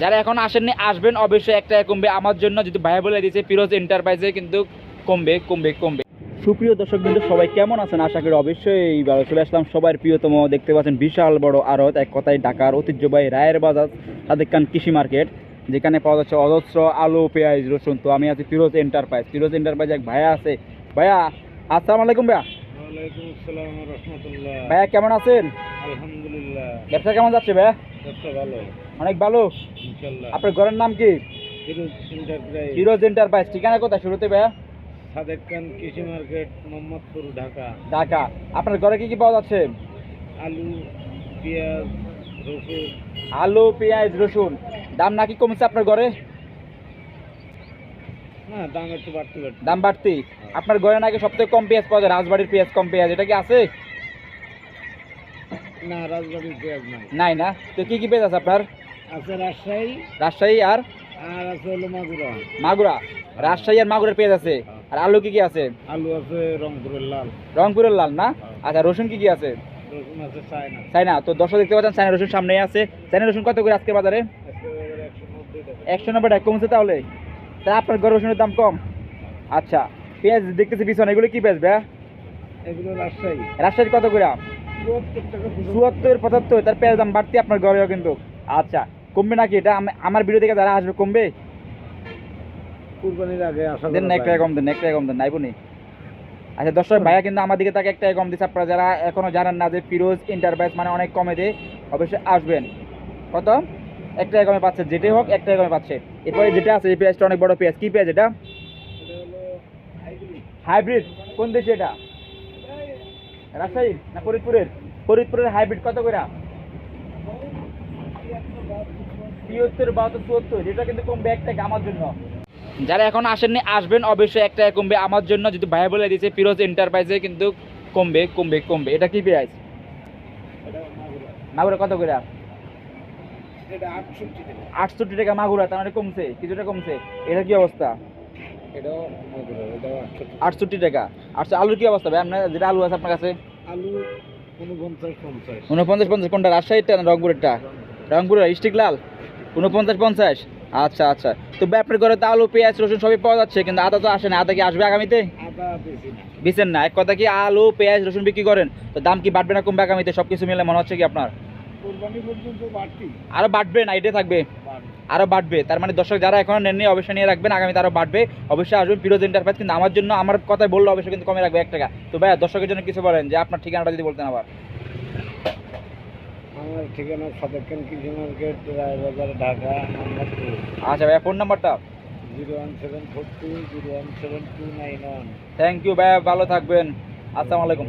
যারা এখন আসেননি, আসবেন অবশ্যই একটা কমবে। আমার জন্য যদি ভাই বলে দিয়েছে পিরোজ এন্টারপ্রাইজে কিন্তু কমবে কমবে কমবে। সুপ্রিয় দর্শক কিন্তু সবাই কেমন আছেন? আশা করি অবশ্যই এইবার চলে আসলাম। সবার প্রিয়তম, দেখতে পাচ্ছেন বিশাল বড় আড়ত, এক কথায় ঢাকার ঐতিহ্যবাহী রায়ের বাজার তাদের খান কৃষি মার্কেট, যেখানে পাওয়া যাচ্ছে অজস্র আলু, পেঁয়াজ, রসুন। তো আমি আছি ফিরোজ এন্টারপ্রাইজ ফিরোজ এন্টারপ্রাইজ এক ভাইয়া আছে। ভাইয়া, আসসালামু আলাইকুম ভাইয়া। ভাইয়া কেমন আছেন? আলহামদুলিল্লাহ। ব্যবসা কেমন যাচ্ছে ভাইয়া? ভালো। অনেক ভালো। ইনশাল্লাহ। আপনার ঘরের নাম কি? ফিরোজ এন্টারপ্রাইজ ঠিকানা কোথায় শুরুতে ভাইয়া? সাদেক খান কৃষি মার্কেট মোহাম্মদপুর ঢাকা। ঢাকা। আপনার ঘরে কি কি পাওয়া যাচ্ছে? আলু পেঁয়াজ রসুন। আলু পেঁয়াজ রসুন। দাম নাকি কমছে আপনার ঘরে? দাম একটু বাড়তে বাড়তে দাম বাড়তি? আপনার ঘরে নাকি সবথেকে কম পেঁয়াজ পাওয়া যায় রাজবাড়ির পেঁয়াজ কম পেঁয়াজ এটা কি আছে? না রাজবাড়ির পেঁয়াজ নাই। নাই না? তো কি কি পেঁয়াজ আছে আপনার? আছে রাজশাহী রাজশাহী আর? আর আছে হলো মাগুরা। মাগুরা। রাজশাহী আর মাগুরের পেঁয়াজ আছে। আর আলু কি কি আছে? আলু আছে রংপুরের লাল। রংপুরের লাল না? আচ্ছা রসুন কি কি আছে? রসুন আছে চায়না। তো দর্শক দেখতে পাচ্ছেন চাইনা রসুন সামনে আছে। চাইনা রসুন কত করে আজকে বাজারে? একশো নব্বই টাকা। কমছে তাহলে? তা আপনার ঘরে রসুনের দাম কম? আচ্ছা পেঁয়াজ দেখতেছি পিছনে এগুলো কি পেঁয়াজ ভাইয়া এগুলো রাজশাহী। রাজশাহীর কত করে চুয়াত্তর পঁচাত্তর তার পেঁয়াজ দাম বাড়তি আপনার ঘরেও কিন্তু। আচ্ছা কমবে নাকি এটা? আমার ভিডিও থেকে যারা আসবে কমবে? কুরবানির আগে আশা দেন না করা এক টাকা যায়। কম দেন এক টাকা কম দেন নাই বুনি? আচ্ছা দর্শক ভাইয়া কিন্তু আমার দিকে তাকে এক টাকা কম দিচ্ছে আপনারা যারা এখনও জানেন না যে ফিরোজ ইন্টারপ্রাইজ মানে অনেক কমে দেয় অবশ্যই আসবেন। কত? এক টাকা কমে পাচ্ছে, যেটাই হোক এক টাকা কমে পাচ্ছে। এরপরে যেটা আছে, এই পেঁয়াজটা অনেক বড় পেঁয়াজ। কি পেঁয়াজ এটা? হাইব্রিড। কোন দেশে এটা? রাজশাহী না ফরিদপুরের? ফরিদপুরের হাইব্রিড কত করে? তিয়াত্তর, বাহাত্তর, চুয়াত্তর। এটা কিন্তু কমবে এক টাকা আমার জন্য। যারা এখন আসেননি, আসবেন অবশ্যই এক টাকা কমবে আমার জন্য। যদি ভাই বলে দিয়েছে, ফিরোজ এন্টারপ্রাইজে কিন্তু কমবে কমবে কমবে। এটা কি পেঁয়াজ? মাগুরা। মাগুরা কত করে? এটা আটষট্টি টাকা। মাগুরা তার মানে কমছে কিছুটা কমছে। এটা কি অবস্থা? এটাও মাগুরা এটাও আটষট্টি টাকা। আচ্ছা আলুর কি অবস্থা ভাই? আপনার যেটা আলু আছে আপনার কাছে? আলু উনপঞ্চাশ পঞ্চাশ। উনপঞ্চাশ পঞ্চাশ কোনটা? রাজশাহীটা না রংপুরেরটা? রংপুরের স্টিক লাল উনপঞ্চাশ পঞ্চাশ। আচ্ছা আচ্ছা। তো ভাই করে তো আলু পেঁয়াজ রসুন সবই পাওয়া যাচ্ছে কিন্তু আদা তো আসে না। আদা কি আসবে আগামীতে? বেশি না। এক কথা কি আলু পেঁয়াজ রসুন বিক্রি করেন? তো দাম কি বাড়বে না কমবে আগামীতে? সব কিছু মিলে মনে হচ্ছে কি আপনার? আরও বাড়বে না এটাই থাকবে। আরও বাড়বে তার মানে দর্শক যারা এখনও নেননি অবশ্যই নিয়ে রাখবেন আগামীতে আরও বাড়বে। অবশ্যই আসবেন ফিরোজ এন্টারপ্রাইজ কিন্তু আমার জন্য আমার কথাই বলল অবশ্যই কিন্তু কমে রাখবে এক টাকা। তো ভাইয়া দর্শকের জন্য কিছু বলেন যে আপনার ঠিকানাটা যদি বলতেন আবার। আমার ঠিকানা সাদেকান কৃষি মার্কেট রায়বাজার ঢাকা আচ্ছা ভাইয়া ফোন নাম্বারটা? Zero one seven four two zero one seven two nine one. Thank you ভাইয়া ভালো থাকবেন। আসসালামু আলাইকুম।